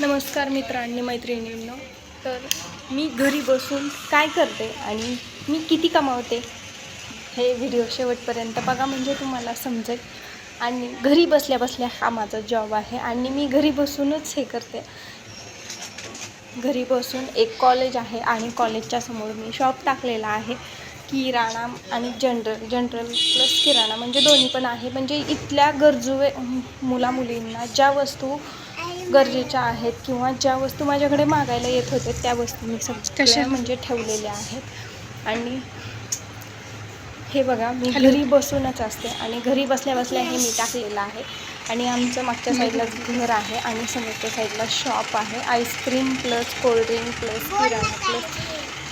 नमस्कार मित्रांनी मैत्रिणींनो. तर मी घरी बसून काय करते आणि मी किती कमावते हे व्हिडिओ शेवटपर्यंत बघा म्हणजे तुम्हाला समजेल. आणि घरी बसल्या बसल्या हा माझा जॉब आहे आणि मी घरी बसूनच हे करते. घरी बसून एक कॉलेज आहे आणि कॉलेजच्या समोर मी शॉप टाकलेला आहे. किराणा आणि जनरल जनरल प्लस किराणा म्हणजे दोन्ही पण आहे. म्हणजे इथल्या गरजू मुला मुलींना ज्या वस्तू गरजेच्या आहेत किंवा ज्या वस्तू माझ्याकडे मागायला येत होते त्या वस्तू मी सगळ्या म्हणजे ठेवलेल्या आहेत. आणि हे बघा मी घरी बसूनच असते आणि घरी बसल्या बसल्या हे मी टाकलेलं आहे. आणि आमचं मागच्या साईडला घर आहे आणि समोरच्या साईडला शॉप आहे. Ice cream plus cold drink plus किराणा प्लस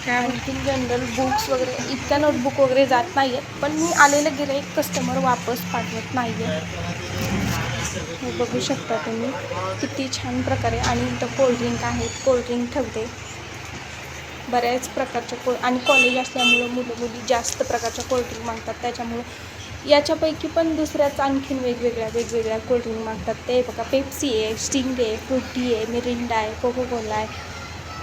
काय? आणखीन जनरल बुक्स वगैरे इतक्या नोटबुक वगैरे जात नाही आहेत पण मी आलेलं गिराईक कस्टमर वापस पाठवत नाही आहे हे बघू शकता तुम्ही. किती छान प्रकारे आणि इथं कोल्ड्रिंक आहेत. कोल्ड्रिंक ठेवते. बऱ्याच प्रकारच्या को आणि कॉलेज असल्यामुळं मुलं मुली जास्त प्रकारच्या कोल्ड्रिंक मागतात. त्याच्यामुळं याच्यापैकी पण दुसऱ्याच आणखीन वेगवेगळ्या वेगवेगळ्या कोल्ड्रिंक मागतात. ते बघा पेप्सी आहे स्टिंग आहे फ्रुटी आहे मिरिंडा आहे कोको कोला आहे.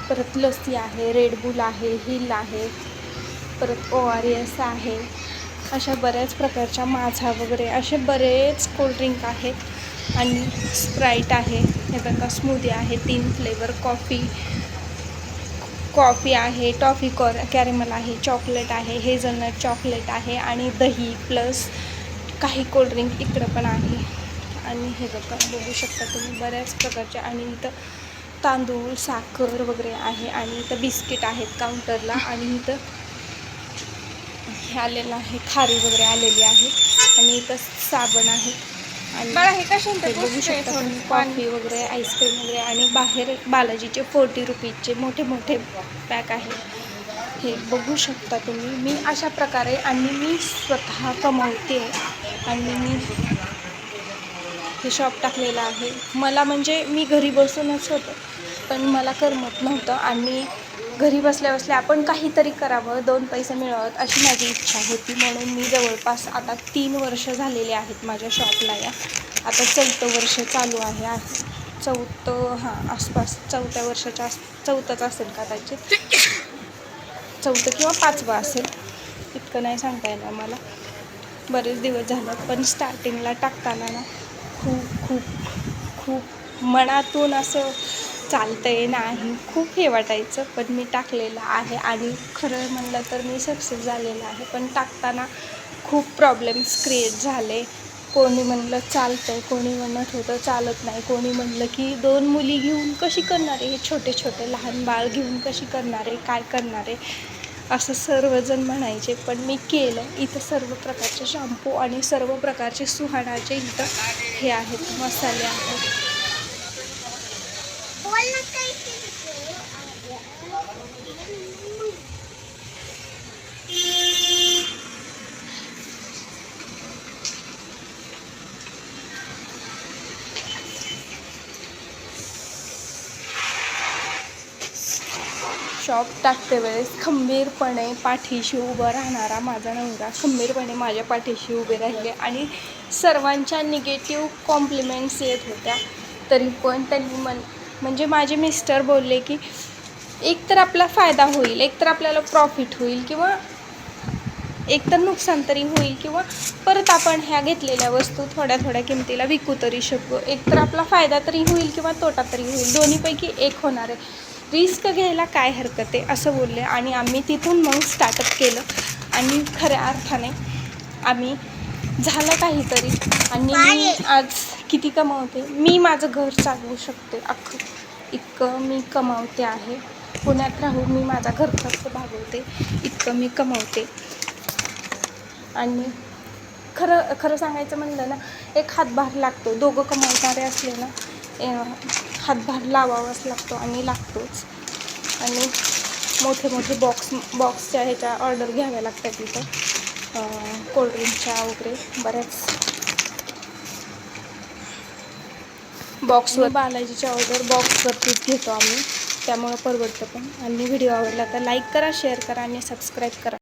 परत लस्सी आहे रेडबुल आहे हिल आहे. परत ओ आर एस आहे. अशा बऱ्याच प्रकारच्या माझा वगैरे असे बरेच कोल्ड्रिंक आहेत. आणि स्प्राईट आहे. हे बघा स्मूदी आहे तीन फ्लेवर कॉफी कॉफी आहे टॉफी कॉर कॅरेमल आहे चॉकलेट आहे हेझलनट चॉकलेट आहे आणि दही प्लस काही कोल्ड्रिंक इकडं पण आहे. आणि हे बघा बघू शकता तुम्ही बऱ्याच प्रकारचे आणि इथं तांदूळ साखर वगैरे आहे आणि इथं बिस्किट आहेत काउंटरला आणि इथं हे आलेलं आहे खारी वगैरे आलेली आहे आणि इथं साबण आहे. आणि बाळा हे कशाने ते बघू शकता तुम्ही कॉफी वगैरे आईस्क्रीम वगैरे आणि बाहेर बालाजीचे फोर्टी रुपीजचे मोठे मोठे पॅक आहे. हे बघू शकता तुम्ही. मी अशा प्रकारे आणि मी स्वतः कमवते आणि मी हे शॉप टाकलेलं आहे. मला म्हणजे मी घरी बसूनच होतं पण मला करमत नव्हतं आणि घरी बसल्या बसल्या आपण काहीतरी करावं दोन पैसे मिळवत अशी माझी इच्छा होती म्हणून मी जवळपास आता तीन वर्ष झालेले आहेत माझ्या शॉपला या. आता चौथं वर्ष चालू आहे. चौथं हां आसपास चौथ्या वर्षाच्या आस चौथंच असेल कदाचित चौथं किंवा पाचवं असेल. इतकं नाही सांगता येणार मला. बरेच दिवस झालं पण स्टार्टिंगला टाकताना ना खूप खूप खूप मनातून असं चालतंय नाही खूप हे वाटायचं पण मी टाकलेलं आहे आणि खरं म्हणलं तर मी सक्सेस झालेलं आहे. पण टाकताना खूप प्रॉब्लेम्स क्रिएट झाले. कोणी म्हणलं चालतंय कोणी म्हणत होतं चालत नाही कोणी म्हणलं की दोन मुली घेऊन कशी करणार आहे? हे छोटे छोटे लहान बाळ घेऊन कशी करणार आहे? काय करणार आहे? असं सर्वजण म्हणायचे. पण मी केलं. इथं सर्व प्रकारचे शॅम्पू आणि सर्व प्रकारचे सुहाणाचे इथं हे आहेत मसाले आहेत. शॉप टाकते वेळेस खंबीरपणे पाठीशी उभं राहणारा माझा नवरा खंबीरपणे माझ्या पाठीशी उभे राहिले आणि सर्वांच्या निगेटिव्ह कॉम्प्लिमेंट्स येत होत्या. तरी पण त्यांनी मन म्हणजे माझे मिस्टर बोलले की एक तर आपला फायदा होईल एक तर आपल्याला प्रॉफिट होईल किंवा एक तर नुकसान तरी होईल किंवा परत आपण ह्या घेतलेल्या वस्तू थोड्या थोड्या किमतीला विकू तरी शकू. एक तर आपला फायदा तरी होईल किंवा तोटा तरी होईल. दोन्हीपैकी एक होणार आहे. रिस्क घ्यायला काय हरकत आहे असं बोलले आणि आम्ही तिथून मग स्टार्टअप केलं. आणि खऱ्या अर्थाने आम्ही झालं काहीतरी. आणि आज किती कमावते? मी माझं घर चालवू शकते. अख्खं इतकं मी कमावते आहे. पुण्यात राहून मी माझा घर खर्च भागवते. इतकं मी कमावते. आणि खरं खरं सांगायचं म्हणलं ना एक हातभार लागतो. दोघं कमावणारे असले ना हातभार लावावाच लागतो आणि लागतोच. आणि मोठे मोठे बॉक्स बॉक्सच्या ह्याच्या ऑर्डर घ्याव्या लागतात तिथं कोल्ड्रिंकच्या वगैरे बऱ्याच बॉक्सवर बालाजीच्या ऑर्डर बॉक्सवरतीच घेतो आम्ही. त्यामुळं परवडतं पण. आणि व्हिडिओ आवडला तर लाईक करा शेअर करा आणि सबस्क्राईब करा.